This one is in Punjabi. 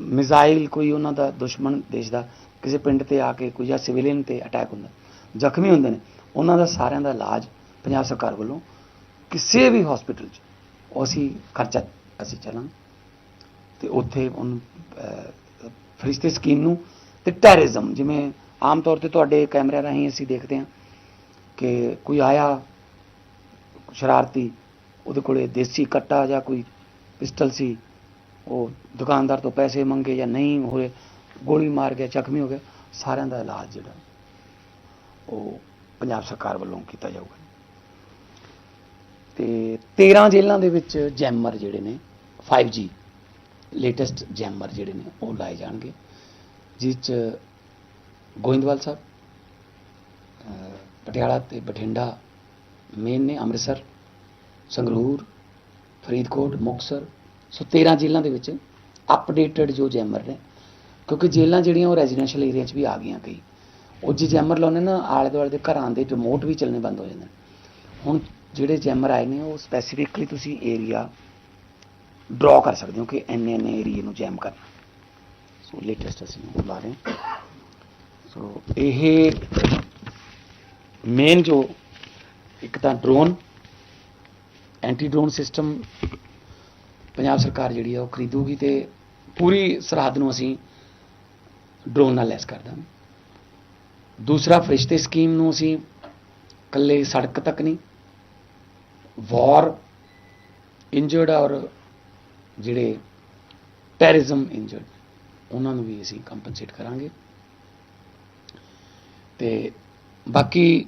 ਮਿਜ਼ਾਈਲ ਕੋਈ ਉਹਨਾਂ ਦਾ ਦੁਸ਼ਮਣ ਦੇਸ਼ ਦਾ ਕਿਸੇ ਪਿੰਡ ਤੇ ਆ ਕੇ ਕੋਈ ਜਾਂ ਸਿਵਿਲੀਅਨ ਤੇ ਅਟੈਕ ਹੁੰਦਾ ਜ਼ਖਮੀ ਹੁੰਦੇ ਨੇ ਉਹਨਾਂ ਦਾ ਸਾਰਿਆਂ ਦਾ ਇਲਾਜ ਪੰਜਾਬ ਸਰਕਾਰ ਵੱਲੋਂ ਕਿਸੇ ਵੀ ਹਸਪੀਟਲ 'ਚ ਉਹ ਅਸੀਂ ਖਰਚਾ ਅਸੀਂ ਚੱਲਾਂਗੇ। ਤੇ ਉੱਥੇ ਉਹਨੂੰ ਅਹ, ਫਰਿਸ਼ਤੇ ਸਕੀਮ ਨੂੰ ਤੇ ਟੈਰਰਿਜ਼ਮ ਜਿਵੇਂ ਆਮ ਤੌਰ ਤੇ ਤੁਹਾਡੇ ਕੈਮਰਿਆਂ ਰਾਹੀਂ ਅਸੀਂ ਦੇਖਦੇ ਹਾਂ ਕਿ ਕੋਈ ਆਇਆ ਸ਼ਰਾਰਤੀ ਉਹਦੇ ਕੋਲੇ ਦੇਸੀ ਕੱਟਾ ਜਾਂ ਕੋਈ ਪਿਸਟਲ ਸੀ ਉਹ ਦੁਕਾਨਦਾਰ ਤੋਂ ਪੈਸੇ ਮੰਗੇ ਜਾਂ ਨਹੀਂ ਹੋਏ ਗੋਲੀ ਮਾਰ ਗਿਆ, ਜ਼ਖਮੀ ਹੋ ਗਿਆ, ਸਾਰਿਆਂ ਦਾ ਇਲਾਜ ਜਿਹੜਾ, ਉਹ ਪੰਜਾਬ ਸਰਕਾਰ ਵੱਲੋਂ ਕੀਤਾ ਜਾਊਗਾ। ਤੇ 13 ਜੇਲ੍ਹਾਂ ਦੇ ਵਿੱਚ ਜੈਮਰ ਜਿਹੜੇ ਨੇ 5G ਲੇਟੈਸਟ ਜੈਮਰ ਜਿਹੜੇ ਨੇ, ਉਹ ਲਾਏ ਜਾਣਗੇ, ਜਿਸ ਚ ਗੋਇੰਦਵਾਲ ਸਾਹਿਬ ਪਟਿਆਲਾ ਤੇ ਬਠਿੰਡਾ ਮੇਨ ਨੇ ਅੰਮ੍ਰਿਤਸਰ, ਸੰਗਰੂਰ, ਫਰੀਦਕੋਟ, ਮੁਕਤਸਰ ਸੋ 13 ਜੇਲ੍ਹਾਂ ਦੇ ਵਿੱਚ ਅਪਡੇਟਡ ਜੋ ਜੈਮਰ ਨੇ, ਕਿਉਂਕਿ ਜੇਲ੍ਹਾਂ ਜਿਹੜੀਆਂ ਉਹ ਰੈਜ਼ੀਡੈਂਸ਼ੀਅਲ ਏਰੀਆ 'ਚ ਵੀ ਆ ਗਈਆਂ ਕਈ। ਉਹ ਜੇ ਜੈਮਰ ਲਾਉਣੇ ਨਾ ਆਲੇ ਦੁਆਲੇ ਦੇ ਘਰਾਂ ਦੇ ਰਿਮੋਟ ਵੀ ਚੱਲਣੇ ਬੰਦ ਹੋ ਜਾਂਦੇ ਹੁਣ ਜਿਹੜੇ ਜੈਮਰ ਆਏ ਨੇ, ਉਹ ਸਪੈਸੀਫਿਕਲੀ ਤੁਸੀਂ ਏਰੀਆ ਡਰਾ ਕਰ ਸਕਦੇ ਹੋ ਕਿ ਇੰਨੇ ਇੰਨੇ ਏਰੀਏ ਨੂੰ ਜੈਮ ਕਰਨਾ। ਸੋ ਲੇਟੈਸਟ ਅਸੀਂ ਉਹ ਲਾ ਰਹੇ ਹਾਂ। ਸੋ ਇਹ ਮੇਨ ਜੋ ਇੱਕ ਤਾਂ drone anti drone system Punjab ਸਰਕਾਰ ਜਿਹੜੀ ਆ ਉਹ ਖਰੀਦੂਗੀ ਤੇ ਪੂਰੀ ਸਰਹੱਦ ਨੂੰ ਅਸੀਂ ਡਰੋਨ ਨਾਲ ਲੈਸ ਕਰ ਦਾਂਗੇ। ਦੂਸਰਾ ਫਰਿਸ਼ਤੇ ਸਕੀਮ ਨੂੰ ਅਸੀਂ ਇਕੱਲੇ ਸੜਕ ਤੱਕ ਨਹੀਂ, ਵਾਰ ਇੰਜਰਡ ਔਰ ਜਿਹੜੇ ਟੈਰਰਿਜ਼ਮ ਇੰਜਰਡ ਉਹਨਾਂ ਨੂੰ ਵੀ ਅਸੀਂ ਕੰਪਨਸੇਟ ਕਰਾਂਗੇ। ਤੇ ਬਾਕੀ